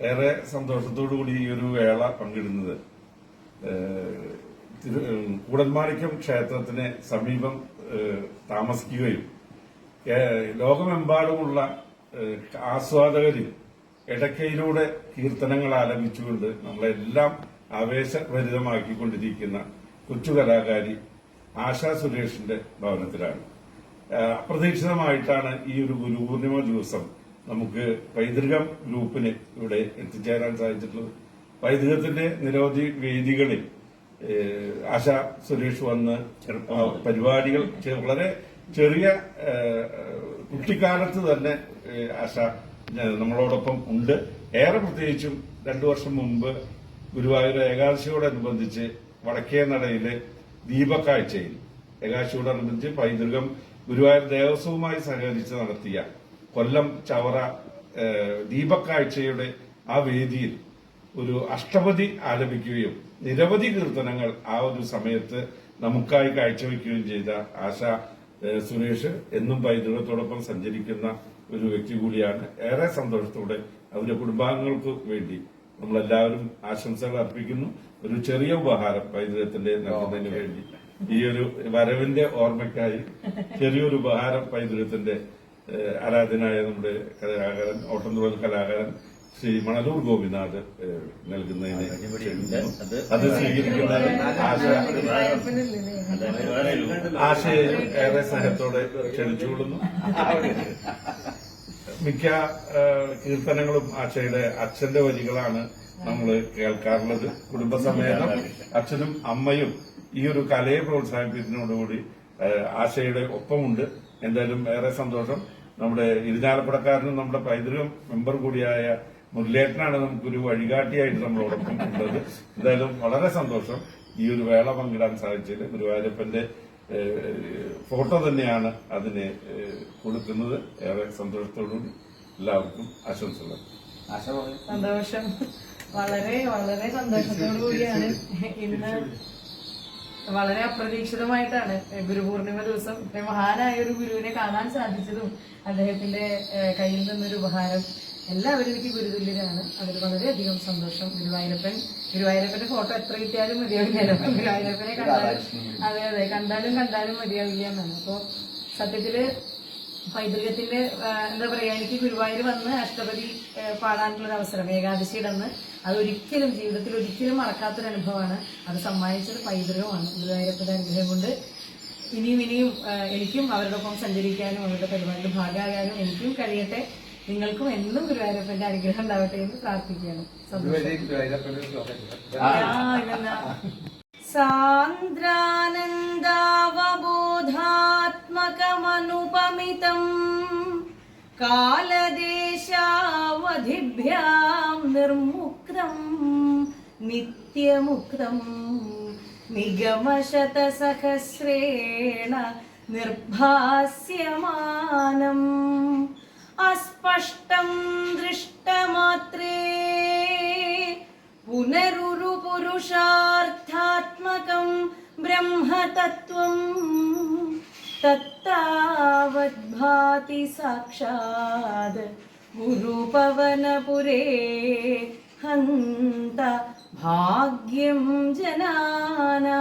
ഏറെ സന്തോഷത്തോടു കൂടി ഈ ഒരു വേള പങ്കിടുന്നത്. കൂടൽമാണിക്യം ക്ഷേത്രത്തിന് സമീപം താമസിക്കുകയും ലോകമെമ്പാടുമുള്ള ആസ്വാദകരിൽ ഇടയ്ക്കയിലൂടെ കീർത്തനങ്ങൾ ആലപിച്ചുകൊണ്ട് നമ്മളെല്ലാം ആവേശഭരിതമാക്കിക്കൊണ്ടിരിക്കുന്ന കൊച്ചു കലാകാരി ആശാ സുരേഷിന്റെ ഭവനത്തിലാണ്. അപ്രതീക്ഷിതമായിട്ടാണ് ഈ ഒരു ഗുരുപൂർണിമ ദിവസം നമുക്ക് പൈതൃകം ഗ്രൂപ്പിന് ഇവിടെ എത്തിച്ചേരാൻ സാധിച്ചിട്ടുള്ളത്. പൈതൃകത്തിന്റെ നിരവധി വേദികളിൽ ആശ സുരേഷ് വന്ന് പരിപാടികൾ വളരെ ചെറിയ കുട്ടിക്കാലത്ത് തന്നെ ആശ നമ്മളോടൊപ്പം ഉണ്ട്. ഏറെ പ്രത്യേകിച്ചും രണ്ടു വർഷം മുമ്പ് ഗുരുവായൂർ ഏകാദശിയോടനുബന്ധിച്ച് വടക്കേ നടയിലെ ദീപക്കാഴ്ചയിൽ ഏകാദശിയോടനുബന്ധിച്ച് പൈതൃകം ഗുരുവായൂർ ദേവസ്വവുമായി സഹകരിച്ച് നടത്തിയ കൊല്ലം ചവറ ദീപക്കാഴ്ചയുടെ ആ വേദിയിൽ ഒരു അഷ്ടപതി ആലപിക്കുകയും നിരവധി കീർത്തനങ്ങൾ ആ ഒരു സമയത്ത് നമുക്കായി കാഴ്ചവെക്കുകയും ചെയ്ത ആശ സുരേഷ് എന്നും പൈതൃകത്തോടൊപ്പം സഞ്ചരിക്കുന്ന ഒരു വ്യക്തി കൂടിയാണ്. ഏറെ സന്തോഷത്തോടെ അവരുടെ കുടുംബാംഗങ്ങൾക്ക് വേണ്ടി നമ്മളെല്ലാവരും ആശംസകൾ അർപ്പിക്കുന്നു. ഒരു ചെറിയ ഉപഹാരം പൈതൃകത്തിന്റെ നൽകുന്നതിന് വേണ്ടി. ഈ ഒരു വരവിന്റെ ഓർമ്മയ്ക്കായി ചെറിയൊരു ഉപഹാരം പൈതൃകത്തിന്റെ ആരാധനായ നമ്മുടെ കലാകാരൻ ഓട്ടംതുറൽ കലാകാരൻ ശ്രീ മണലൂർ ഗോപിനാഥ് നൽകുന്നതിന് അത് സ്വീകരിക്കുന്ന ആശയ ഏറെ സ്നേഹത്തോടെ ക്ഷണിച്ചുകൊള്ളുന്നു. മിക്ക കീർത്തനങ്ങളും ആശയുടെ അച്ഛന്റെ വരികളാണ് നമ്മൾ കേൾക്കാറുള്ളത്. കുടുംബസമേതം അച്ഛനും അമ്മയും ഈ ഒരു കലയെ പ്രോത്സാഹിപ്പിക്കുന്നതോടുകൂടി ആശയുടെ ഒപ്പമുണ്ട്. എന്തായാലും ഏറെ സന്തോഷം. നമ്മുടെ ഇരുനാലപ്പുഴക്കാരനും നമ്മുടെ പൈതൃകം മെമ്പർ കൂടിയായ മുരളിയേട്ടനാണ് നമുക്കൊരു വഴികാട്ടിയായിട്ട് നമ്മളോടൊപ്പം ഉള്ളത്. എന്തായാലും വളരെ സന്തോഷം ഈ ഒരു വേള പങ്കിടാൻ സാധിച്ചത് ഗുരുവായൂരപ്പന്റെ ഫോട്ടോ തന്നെയാണ് അതിന് കൊടുക്കുന്നത്. ഏറെ സന്തോഷത്തോടുകൂടി എല്ലാവർക്കും ആശംസകൾ. സന്തോഷം. വളരെ വളരെ സന്തോഷത്തോടു കൂടിയാണ് ഇന്ന് വളരെ അപ്രതീക്ഷിതമായിട്ടാണ് ഗുരുപൂർണിമ ദിവസം മഹാനായ ഒരു ഗുരുവിനെ കാണാൻ സാധിച്ചതും അദ്ദേഹത്തിന്റെ കയ്യിൽ നിന്നൊരു ഉപഹാരം. എല്ലാവരും എനിക്ക് ഗുരുതുല്യരാണ്. അതിൽ വളരെയധികം സന്തോഷം. ഗുരുവായൂരപ്പൻ ഗുരുവായൂരപ്പന്റെ ഫോട്ടോ എത്ര കിട്ടിയാലും മതിയാവില്ലല്ലോ ഗുരുവായൂരപ്പനെ കണ്ടാലും അതെ അതെ കണ്ടാലും കണ്ടാലും മതിയാവില്ല എന്നാണ്. അപ്പോ സത്യത്തിൽ പൈതൃകത്തിന്റെ എന്താ പറയാ എനിക്ക് ഗുരുവായൂർ വന്ന് അഷ്ടപതി പാടാനുള്ളൊരു പാടാനുള്ള ഒരു അവസരം ഏകാദശിയുടെ അന്ന് അതൊരിക്കലും ജീവിതത്തിൽ ഒരിക്കലും മറക്കാത്തൊരു അനുഭവമാണ് അത് സമ്മാനിച്ചത് പൈതൃകമാണ്. ഗുരുവായൂരപ്പന്റെ അനുഗ്രഹം കൊണ്ട് ഇനിയും ഇനിയും എനിക്കും അവരുടെ ഒപ്പം സഞ്ചരിക്കാനും അവരുടെ പരിപാടിയിൽ ഭാഗമാകാനും എനിക്കും കഴിയട്ടെ. നിങ്ങൾക്കും എന്നും ഗുരുവായൂരപ്പന്റെ അനുഗ്രഹം ഉണ്ടാവട്ടെ എന്ന് പ്രാർത്ഥിക്കുകയാണ്. സന്തോഷം ആ, കാലദേശാവധിഭ്യാം നിർമുക്തം നിത്യമുക്തം നിഗമശതസഹസ്രേണ നിർഭാസ്യമാനം. അസ്പഷ്ടം ദൃഷ്ടമാത്രേ പുനരുരുപുരുഷാർത്ഥാത്മകം ബ്രഹ്മതത്വം ബ്രഹ്മതത്വം तावद्भाति साक्षाद् गुरुपवनपुरे हन्त भाग्यं जनाना